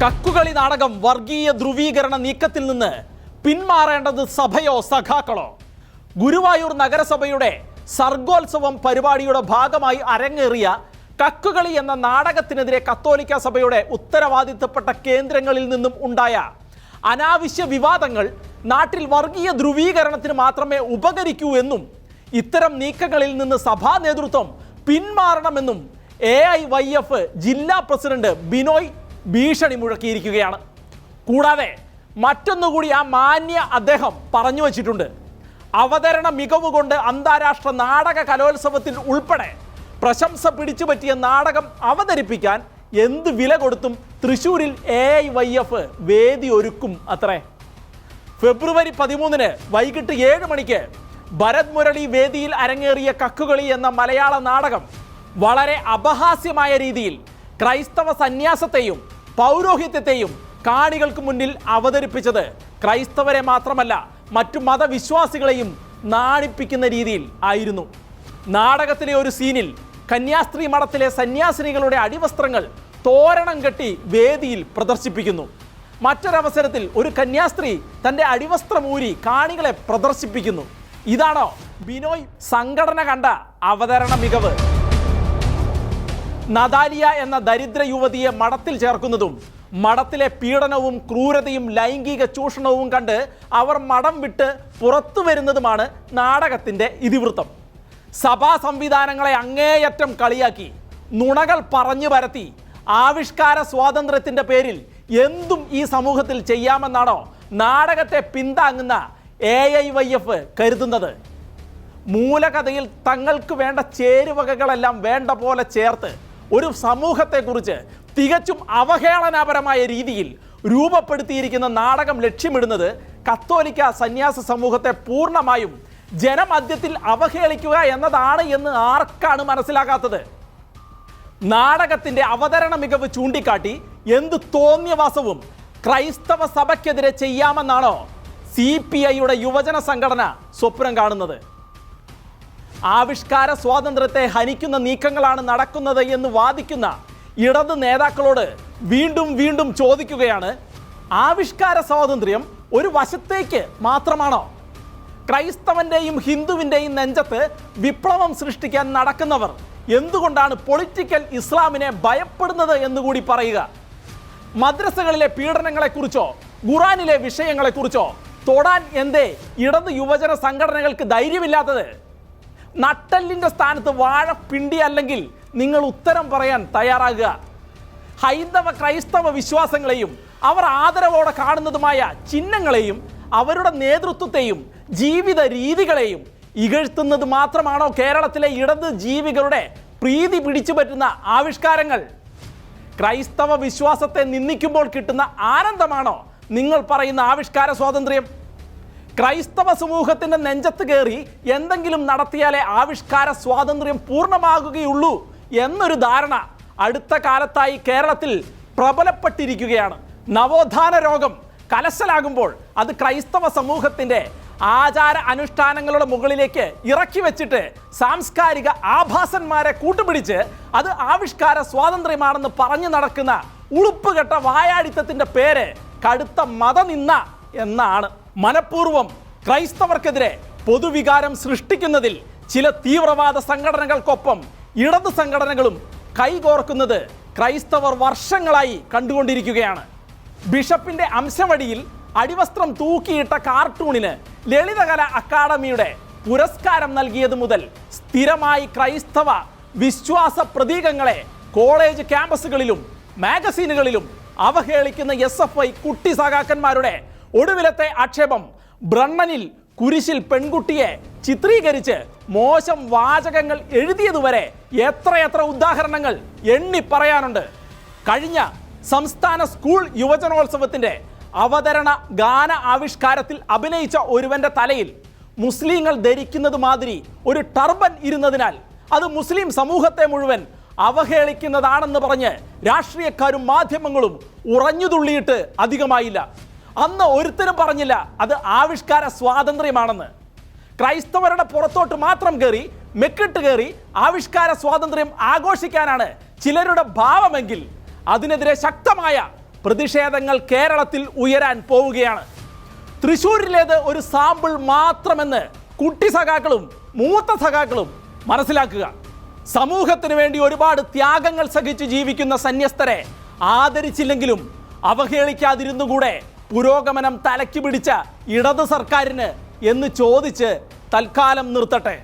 കക്കുകളി നാടകം വർഗീയ ധ്രുവീകരണ നീക്കത്തിൽ നിന്ന് പിന്മാറേണ്ടത് സഭയോ സഖാക്കളോ? ഗുരുവായൂർ നഗരസഭയുടെ സർഗോത്സവം പരിപാടിയുടെ ഭാഗമായി അരങ്ങേറിയ കക്കുകളി എന്ന നാടകത്തിനെതിരെ കത്തോലിക്ക സഭയുടെ ഉത്തരവാദിത്തപ്പെട്ട കേന്ദ്രങ്ങളിൽ നിന്നും ഉണ്ടായ അനാവശ്യ വിവാദങ്ങൾ നാട്ടിൽ വർഗീയ ധ്രുവീകരണത്തിന് മാത്രമേ ഉപകരിക്കൂ എന്നും ഇത്തരം നീക്കങ്ങളിൽ നിന്ന് സഭാ നേതൃത്വം പിന്മാറണമെന്നും എ ഐ വൈ എഫ് ജില്ലാ പ്രസിഡന്റ് ബിനോയ് ഭീഷണി മുഴക്കിയിരിക്കുകയാണ്. കൂടാതെ മറ്റൊന്നുകൂടി ആ മാന്യ അദ്ദേഹം പറഞ്ഞു വച്ചിട്ടുണ്ട്. അവതരണ മികവ് കൊണ്ട് അന്താരാഷ്ട്ര നാടക കലോത്സവത്തിൽ ഉൾപ്പെടെ പ്രശംസ പിടിച്ചു പറ്റിയ നാടകം അവതരിപ്പിക്കാൻ എന്ത് വില കൊടുത്തും തൃശൂരിൽ എ ഐ വൈ എഫ് വേദി ഒരുക്കും അത്രേ. ഫെബ്രുവരി പതിമൂന്നിന് വൈകിട്ട് ഏഴ് മണിക്ക് ഭരത് മുരളി വേദിയിൽ അരങ്ങേറിയ കക്കുകളി എന്ന മലയാള നാടകം വളരെ അപഹാസ്യമായ രീതിയിൽ ക്രൈസ്തവ സന്യാസത്തെയും പൗരോഹിത്യത്തെയും കാണികൾക്ക് മുന്നിൽ അവതരിപ്പിച്ചത് ക്രൈസ്തവരെ മാത്രമല്ല മറ്റു മതവിശ്വാസികളെയും നാണിപ്പിക്കുന്ന രീതിയിൽ ആയിരുന്നു. നാടകത്തിലെ ഒരു സീനിൽ കന്യാസ്ത്രീ മഠത്തിലെ സന്യാസിനികളുടെ അടിവസ്ത്രങ്ങൾ തോരണം കെട്ടി വേദിയിൽ പ്രദർശിപ്പിക്കുന്നു. മറ്റൊരവസരത്തിൽ ഒരു കന്യാസ്ത്രീ തന്റെ അടിവസ്ത്രം ഊരി കാണികളെ പ്രദർശിപ്പിക്കുന്നു. ഇതാണോ ബിനോയ് സംഘടന കണ്ട അവതരണ മികവ്? നദാലിയ എന്ന ദരിദ്ര യുവതിയെ മഠത്തിൽ ചേർക്കുന്നതും മഠത്തിലെ പീഡനവും ക്രൂരതയും ലൈംഗിക ചൂഷണവും കണ്ട് അവർ മഠം വിട്ട് പുറത്തു വരുന്നതുമാണ് നാടകത്തിന്റെ ഇതിവൃത്തം. സഭാ സംവിധാനങ്ങളെ അങ്ങേയറ്റം കളിയാക്കി നുണകൾ പറഞ്ഞു പരത്തി ആവിഷ്കാര സ്വാതന്ത്ര്യത്തിന്റെ പേരിൽ എന്തും ഈ സമൂഹത്തിൽ ചെയ്യാമെന്നാണോ നാടകത്തെ പിന്താങ്ങുന്ന എ ഐ വൈ എഫ് കരുതുന്നത്? മൂലകഥയിൽ തങ്ങൾക്ക് വേണ്ട ചേരുവകകളെല്ലാം വേണ്ട പോലെ ചേർത്ത് ഒരു സമൂഹത്തെക്കുറിച്ച് തികച്ചും അവഹേളനാപരമായ രീതിയിൽ രൂപപ്പെടുത്തിയിരിക്കുന്ന നാടകം ലക്ഷ്യമിടുന്നത് കത്തോലിക്ക സന്യാസ സമൂഹത്തെ പൂർണമായും ജനമധ്യത്തിൽ അവഹേളിക്കുക എന്നതാണ് എന്ന് ആർക്കാണ് മനസ്സിലാകാത്തത്? നാടകത്തിന്റെ അവതരണ മികവ് ചൂണ്ടിക്കാട്ടി എന്ത് തോന്നിയവാസവും ക്രൈസ്തവ സഭയ്ക്കെതിരെ ചെയ്യാമെന്നാണോ സി പി ഐയുടെ യുവജന സംഘടന സ്വപ്നം കാണുന്നത്? ആവിഷ്കാര സ്വാതന്ത്ര്യത്തെ ഹനിക്കുന്ന നീക്കങ്ങളാണ് നടക്കുന്നത് എന്ന് വാദിക്കുന്ന ഇടത് നേതാക്കളോട് വീണ്ടും വീണ്ടും ചോദിക്കുകയാണ് ആവിഷ്കാര സ്വാതന്ത്ര്യം ഒരു വശത്തേക്ക് മാത്രമാണോ? ക്രൈസ്തവന്റെയും ഹിന്ദുവിന്റെയും നെഞ്ചത്ത് വിപ്ലവം സൃഷ്ടിക്കാൻ നടക്കുന്നവർ എന്തുകൊണ്ടാണ് പൊളിറ്റിക്കൽ ഇസ്ലാമിനെ ഭയപ്പെടുന്നത് എന്നുകൂടി പറയുക? മദ്രസകളിലെ പീഡനങ്ങളെക്കുറിച്ചോ ഖുറാനിലെ വിഷയങ്ങളെക്കുറിച്ചോ തൊടാൻ എന്തേ ഇടത് യുവജന സംഘടനകൾക്ക് ധൈര്യമില്ലാത്തത്? നട്ടല്ലിന്റെ സ്ഥാനത്ത് വാഴ പിണ്ടി അല്ലെങ്കിൽ നിങ്ങൾ ഉത്തരം പറയാൻ തയ്യാറാകുക. ഹൈന്ദവ ക്രൈസ്തവ വിശ്വാസങ്ങളെയും അവർ ആദരവോടെ കാണുന്നതുമായ ചിഹ്നങ്ങളെയും അവരുടെ നേതൃത്വത്തെയും ജീവിത രീതികളെയും ഇകഴ്ത്തുന്നത് മാത്രമാണോ കേരളത്തിലെ ഇടത് ജീവികളുടെ പ്രീതി പിടിച്ചു പറ്റുന്ന ആവിഷ്കാരങ്ങൾ? ക്രൈസ്തവ വിശ്വാസത്തെ നിന്ദിക്കുമ്പോൾ കിട്ടുന്ന ആനന്ദമാണോ നിങ്ങൾ പറയുന്ന ആവിഷ്കാര സ്വാതന്ത്ര്യം? ക്രൈസ്തവ സമൂഹത്തിന്റെ നെഞ്ചത്ത് കയറി എന്തെങ്കിലും നടത്തിയാലേ ആവിഷ്കാര സ്വാതന്ത്ര്യം പൂർണമാകുകയുള്ളൂ എന്നൊരു ധാരണ അടുത്ത കാലത്തായി കേരളത്തിൽ പ്രബലപ്പെട്ടിരിക്കുകയാണ്. നവോത്ഥാന രോഗം കലശലാകുമ്പോൾ അത് ക്രൈസ്തവ സമൂഹത്തിന്റെ ആചാര അനുഷ്ഠാനങ്ങളുടെ മുകളിലേക്ക് ഇറക്കി വെച്ചിട്ട് സാംസ്കാരിക ആഭാസന്മാരെ കൂട്ടുപിടിച്ച് അത് ആവിഷ്കാര സ്വാതന്ത്ര്യമാണെന്ന് പറഞ്ഞു നടക്കുന്ന ഉളുപ്പുകെട്ട വായാടിത്തത്തിന്റെ പേര് കടുത്ത മതനിന്ന എന്നാണ്. മനഃപൂർവം ക്രൈസ്തവർക്കെതിരെ പൊതുവികാരം സൃഷ്ടിക്കുന്നതിൽ ചില തീവ്രവാദ സംഘടനകൾക്കൊപ്പം ഇടത് സംഘടനകളും കൈകോർക്കുന്നത് ക്രൈസ്തവർ വർഷങ്ങളായി കണ്ടുകൊണ്ടിരിക്കുകയാണ്. ബിഷപ്പിന്റെ അംശവടിയിൽ അടിവസ്ത്രം തൂക്കിയിട്ട കാർട്ടൂണിന് ലളിതകല അക്കാദമിയുടെ പുരസ്കാരം നൽകിയത് മുതൽ സ്ഥിരമായി ക്രൈസ്തവ വിശ്വാസ പ്രതീകങ്ങളെ കോളേജ് ക്യാമ്പസുകളിലും മാഗസീനുകളിലും അവഹേളിക്കുന്ന എസ് എഫ് ഐ കുട്ടി സഖാക്കന്മാരുടെ ഒടുവിലത്തെ ആക്ഷേപം. ബ്രണ്ണനിൽ കുരിശിൽ പെൺകുട്ടിയെ ചിത്രീകരിച്ച് മോശം വാചകങ്ങൾ എഴുതിയതുവരെ എത്രയെത്ര ഉദാഹരണങ്ങൾ എണ്ണി പറയാനുണ്ട്. കഴിഞ്ഞ സംസ്ഥാന സ്കൂൾ യുവജനോത്സവത്തിന്റെ അവതരണ ഗാന ആവിഷ്കാരത്തിൽ അഭിനയിച്ച ഒരുവന്റെ തലയിൽ മുസ്ലിങ്ങൾ ധരിക്കുന്നത് മാതിരി ഒരു ടർബൻ ഇരുന്നതിനാൽ അത് മുസ്ലിം സമൂഹത്തെ മുഴുവൻ അവഹേളിക്കുന്നതാണെന്ന് പറഞ്ഞ് രാഷ്ട്രീയക്കാരും മാധ്യമങ്ങളും ഉറഞ്ഞുതുള്ളിയിട്ട് അധികമായില്ല. അന്ന് ഒരുത്തരും പറഞ്ഞില്ല അത് ആവിഷ്കാര സ്വാതന്ത്ര്യമാണെന്ന്. ക്രൈസ്തവരുടെ പുറത്തോട്ട് മാത്രം കയറി മെക്കിട്ട് കയറി ആവിഷ്കാര സ്വാതന്ത്ര്യം ആഘോഷിക്കാനാണ് ചിലരുടെ ഭാവമെങ്കിൽ അതിനെതിരെ ശക്തമായ പ്രതിഷേധങ്ങൾ കേരളത്തിൽ ഉയരാൻ പോവുകയാണ്. തൃശൂരിലേത് ഒരു സാമ്പിൾ മാത്രമെന്ന് കുട്ടി സഖാക്കളും മൂത്ത സഖാക്കളും മനസ്സിലാക്കുക. സമൂഹത്തിന് വേണ്ടി ഒരുപാട് ത്യാഗങ്ങൾ സഹിച്ച് ജീവിക്കുന്ന സന്യസ്തരെ ആദരിച്ചില്ലെങ്കിലും അവഹേളിക്കാതിരുന്നുകൂടെ? പുരോഗമനം തലയ്ക്ക് പിടിച്ച ഇടത് സർക്കാരിന് എന്ന് ചോദിച്ച് തൽക്കാലം നിർത്തട്ടെ.